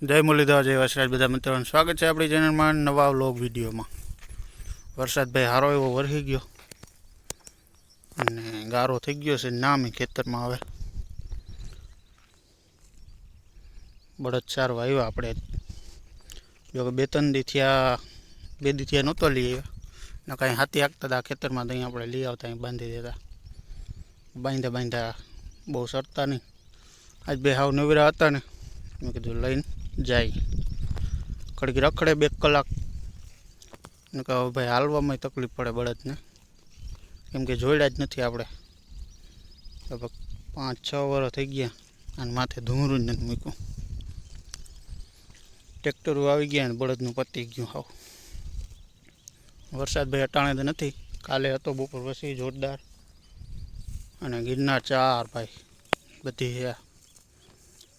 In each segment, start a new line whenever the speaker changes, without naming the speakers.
જય મુરલીધર, જય વસરાજ બધા મિત્રોનું સ્વાગત છે આપણી ચેનલમાં નવા વ્લોગ વિડીયોમાં. વરસાદ ભાઈ સારો એવો વરસી ગયો. અને ગારો થઈ ગયો છે નામે ખેતરમાં હવે. બળદ ચાર વાવ્યા આપણે. જો કે બે ત્રણ દીથિયા બે દીથિયા નહોતો લઈ આવ્યા. ને કાંઈ હાથી હાંકતા હતા, ખેતરમાં તો અહીં આપણે લઈ આવતા, અહીં બાંધી દેતા. બાંધ્યા બાંધ્યા બહુ સરતા નહીં. આજ બે હાવ નવીરા હતા ને. મેં કીધું લઈને જાય. ઘડીક રખડે બે કલાક. ને કહે હવે ભાઈ હાલવામાં તકલીફ પડે બળદને. કેમ કે જોડ્યા જ નથી આપણે. લગભગ પાંચ, છ વર્ષ થઈ ગયા અને માથે ધૂમરું જ નથી મૂક્યું. ટ્રેક્ટરો આવી ગયા ને બળદનું પતી ગયું હાવ. વરસાદ ભાઈ અટાણે તો નથી. કાલે હતો બપોર પછી જોરદાર. અને ગિરનાર ચાર ભાઈ. બધી છે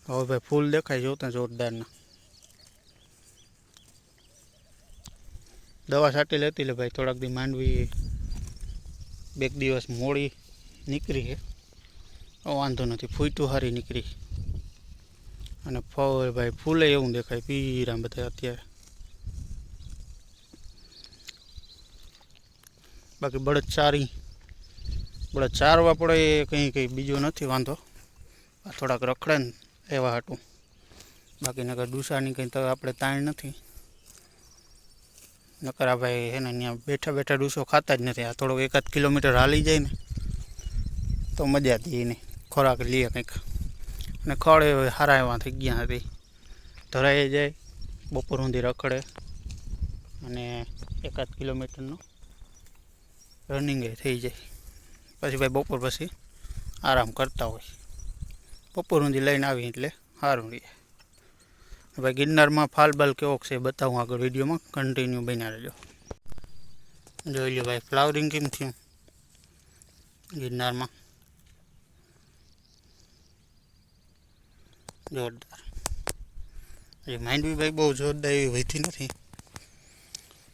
હવે ભાઈ ફૂલ દેખાય જોતા જોરદારના. દવા છાંટી લેતી લે ભાઈ થોડાક દી માંડવી બે દિવસ મોડી નીકળી છે. વાંધો નથી ફૂટું હારી નીકળી. અને ફળ ભાઈ ફૂલે એવું દેખાય, પીરા બધા અત્યારે. બાકી બળદ ચારી, બળદ ચારવા પડે એ કંઈ કંઈ બીજો નથી વાંધો. થોડાક રખડે ને એવા હાટું. બાકી નગર ડુસાની કંઈ તો આપણે તાણ નથી. નકર ભાઈ છે ને ત્યાં બેઠા બેઠા ડૂસો ખાતા જ નથી. આ થોડોક એકાદ કિલોમીટર હાલી જાય ને, તો મજા હતી એને ખોરાક લઈએ કંઈક. અને ખડ હારા એવા થઈ ગયા હતી ધરાઈ જાય, બપોર સુધી રખડે. અને એકાદ કિલોમીટરનું રનિંગ થઈ જાય. પછી ભાઈ બપોર પછી આરામ કરતા હોય. બપોર સુધી લઈને આવી એટલે સારું રહે ભાઈ ગિરનારમાં ફાલ બાલ કેવો છે બતાવું આગળ વિડીયોમાં. કન્ટિન્યુ બન્યા રહેજો. જોઈ લો ભાઈ ફ્લાવરિંગ કેમ થયું? ગિરનારમાં. જોરદાર. એ માંડવી ભાઈ બહુ જોરદાર એવી વહીતી નથી.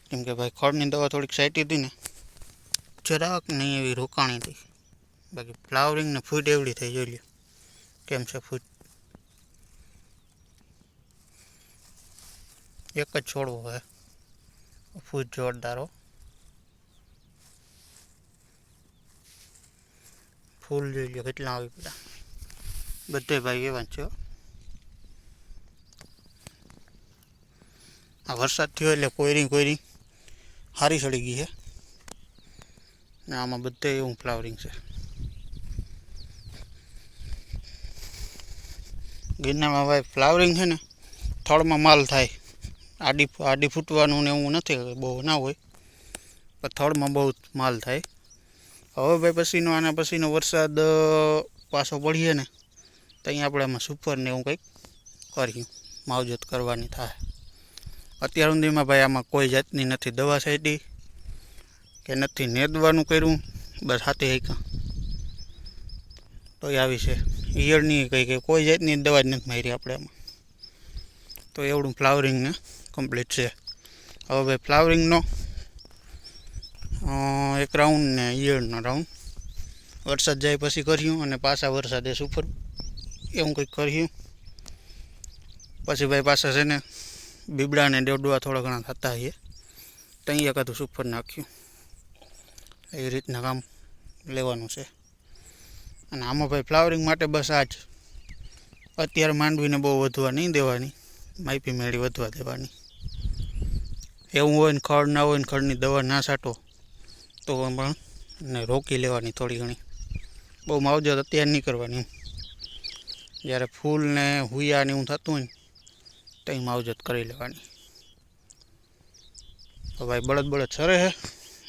કેમ કે ભાઈ ખડની દવા થોડીક સાઈટી હતી ને, જરાક નહીં એવી રોકાણી હતી. બાકી ફ્લાવરિંગ ને ફૂટ એવડી થઈ, જોઈ લ્યો. કેમ છે ફૂટ એક જ છોડવો હે ફૂટ જોરદારો ફૂલ જોઈ લો કેટલા આવી બધા બધે ભાઈ એવા જ છે હો. આ વરસાદ થયો એટલે કોયરી કોયરી હારી સડી ગઈ છે ને આમાં બધે એવું ફ્લાવરિંગ છે ગિરનારમાં ભાઈ ફ્લાવરિંગ છે ને થળમાં માલ થાય આડી આડી ફૂટવાનું ને એવું નથી, બહુ ના હોય. પણ થળમાં બહુ માલ થાય. હવે ભાઈ પછીનો, આના પછીનો વરસાદ પાછો પડીએ ને, તો અહીંયા આપણે આમાં સુપર ને એવું કંઈક કર્યું માવજત કરવાની થાય. અત્યાર સુધીમાં ભાઈ આમાં કોઈ જાતની નથી દવા છાંટી કે નથી નેદવાનું કર્યું, બસ હાથે હાઈકા તો આવી છે. ઈયળની કંઈ કે કોઈ જાતની દવા જ નથી મારી આપણે આમાં. તો એવડું ફ્લાવરિંગ ને કમ્પ્લીટ છે. હવે ભાઈ ફ્લાવરિંગનો એક રાઉન્ડ ને ઈયળનો રાઉન્ડ વરસાદ જાય પછી કર્યું અને પાછા વરસાદે સુપર એવું કંઈક કર્યું. પછી ભાઈ પાછા છે ને બીબડા ને ડોડવા થોડા ઘણા થતા હોઈએ. ત્યાં એકાદું સુપર નાખ્યું. એ રીતના કામ લેવાનું છે. અને આમાં ભાઈ ફ્લાવરિંગ માટે બસ આ જ અત્યારે માંડવીને બહુ વધવા નહીં દેવાની. માઇપી મેળી વધવા દેવાની. એવું હોય ને ખડ ના હોય ને ખડની દવા ના છાંટો, તો પણ ને રોકી લેવાની થોડી ઘણી. બહુ માવજત અત્યારે નહીં કરવાની. જ્યારે ફૂલ ને હુયા ને એવું થતું હોય ને, ત્યાં માવજત કરી લેવાની. તો ભાઈ બળદ બળદ સરે હે.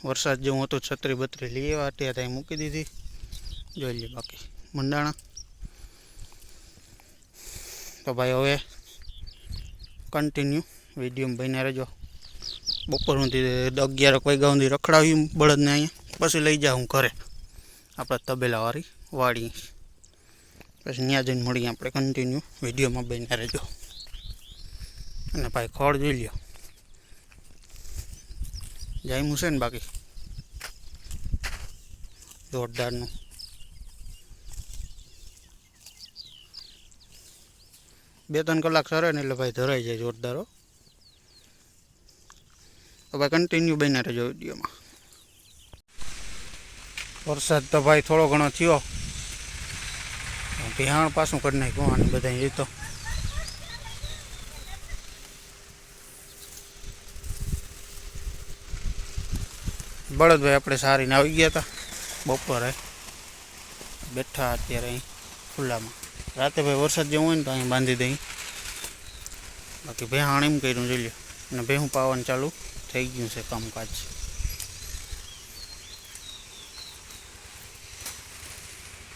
વરસાદ જેવું હતું, છત્રી બત્રી લઈ આવ્યા ત્યાં ત્યાં મૂકી દીધી. જોઈ લઈએ બાકી મંડાણા. તો ભાઈ હવે કન્ટિન્યુ વીડિયો બન્યા રહેજો. બપોર સુધી અગિયાર વાગ્યા સુધી રખડાવ્યું બળદને અહીંયા. પછી લઈ જાઉં ઘરે. આપણે તબેલાવાળી વાડી પછી ત્યાં જઈને મળીએ આપણે કન્ટિન્યુ વિડીયોમાં બન્યા રહેજો. અને ભાઈ ખડ જોઈ લ્યો. જાયમું છે ને બાકી? જોરદારનું. બે ત્રણ કલાક સરે ને એટલે ભાઈ ધરાઈ જાય જોરદારો તો ભાઈ કન્ટિન્યુ બન્યા રહેજો વિડીયોમાં. વરસાદ તો ભાઈ થોડો ઘણો થયો. બિહાણ પાછું કરી નાખ્યું આને બધા એ તો. બળદભાઈ આપણે સારીને આવી ગયા હતા બપોરે. બેઠા અત્યારે અહીં ખુલ્લામાં. રાતે ભાઈ વરસાદ જેવું હોય ને તો અહીં બાંધી દઈ. બાકી ભેહાણ એમ કર્યું, જોઈ લો અને ભેહું પાવાનું ચાલુ. થઈ ગયું છે કામકાજ.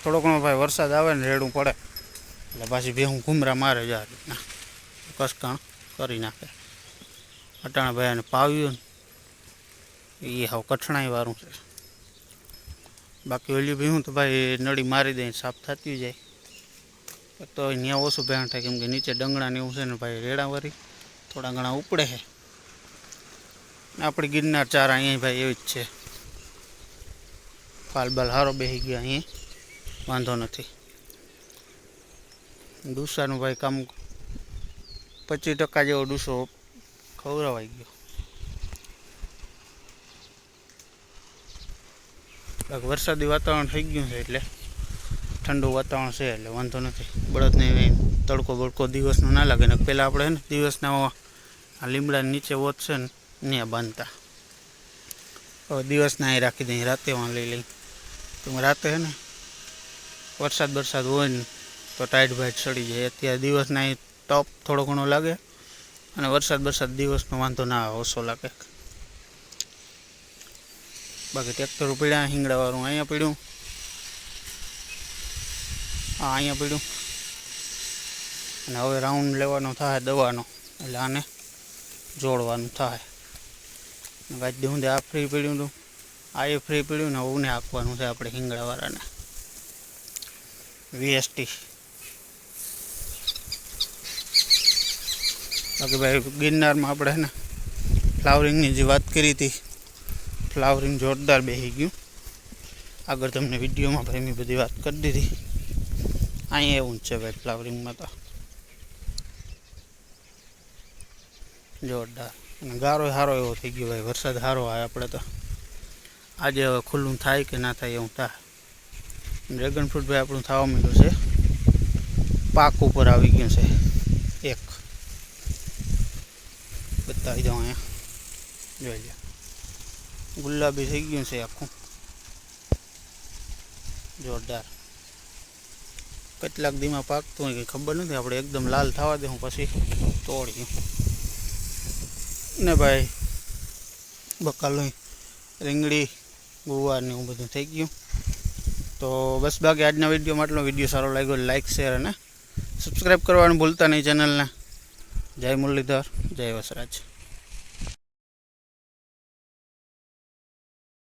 થોડો ઘણો ભાઈ વરસાદ આવે ને રેડું પડે. એટલે પાછી ભેહું ઘૂમરા મારે જ આ રીતના. કસકાણ કરી નાખે. અટાણા ભાઈ એને પાવ્યું ને એ હાવ કઠણાઈ વાળું છે. બાકી ઓલી ભીહું તો ભાઈ નળી મારી દઈને સાફ થતી જાય. તો ત્યાં ઓછું ભેણ થાય, કેમ કે નીચે ડંગણા ને એવું છે ને ભાઈ રેડાવાળી થોડા ઘણા ઉપડે છે. આપણી ગિરનાર ચાર અહીંયા ભાઈ એવી જ છે. પાલ બાલ હારો બેસી ગયો અહીંયા. વાંધો નથી. ડૂસાનું ભાઈ કામ પચીસ ટકા જેવો ડૂસો ખવડાવાઈ ગયો. વરસાદી વાતાવરણ થઈ ગયું છે એટલે ઠંડુ વાતાવરણ છે એટલે વાંધો નથી. બળદને તડકો બળકો દિવસનો ના લાગે. ને પહેલાં આપણે ને દિવસના આ લીમડા નીચે વોત છે ને ત્યાં બાંધતા હવે દિવસના અહીં રાખી દઈએ, રાતે વાં લઈ લઈ તો રાતે હે ને વરસાદ બરસાદ હોય ને તો ટાઈટ ભાઈટ સડી જાય. અત્યારે દિવસના અહીં તપ થોડો ઘણો લાગે અને વરસાદ બરસાદ દિવસનો વાંધો ના આવે, ઓછો લાગે. બાકી ટ્રેક્ટર પીડ્યા હિંગડાવાળું અહીંયા પીડ્યું. હા, અહીંયા પીડ્યું. અને હવે રાઉન્ડ લેવાનો થાય દવાનો. એટલે આને જોડવાનું થાય. ગાજ હું આ ફ્રી પડ્યું હતું આ એ ફ્રી પડ્યું ને ઓને આપવાનું છે આપણે હિંગડાવાળાને વીએસટી. બાકી ભાઈ ગિરનારમાં આપણે ને ફ્લાવરિંગની જે વાત કરી હતી, ફ્લાવરિંગ જોરદાર બેસી ગયું. આગળ તમને વિડીયોમાં ભાઈ મેં બધી વાત કરી દીધી. અહીંયા એવું છે ભાઈ ફ્લાવરિંગમાં તો. જોરદાર. અને ગારો સારો એવો થઈ ગયો ભાઈ. વરસાદ સારો આવે આપણે તો. આજે હવે ખુલ્લું થાય કે ના થાય એવું થાય. ડ્રેગન ફ્રૂટ ભાઈ આપણું થવા માંડ્યું છે. પાક ઉપર આવી ગયું છે. એક. બતાવી દઉં અહીંયા. જોઈ લે. ગુલાબી થઈ ગયું છે આખું. જોરદાર. કેટલાક દીમાં પાકતું હોય કંઈ ખબર નથી. આપણે એકદમ લાલ થવા દે હું પછી તોડ્યું ને ભાઈ બકાલો રીંગણી, ગુવાર ને એવું બધું થઈ ગયું. તો બસ બાકી આજના વિડીયોમાં આટલો. વીડિયો સારો લાગ્યો લાઇક શેર અને સબસ્ક્રાઈબ કરવાનું ભૂલતા નહીં ચેનલને. જય મુરલીધર, જય વસરાજ.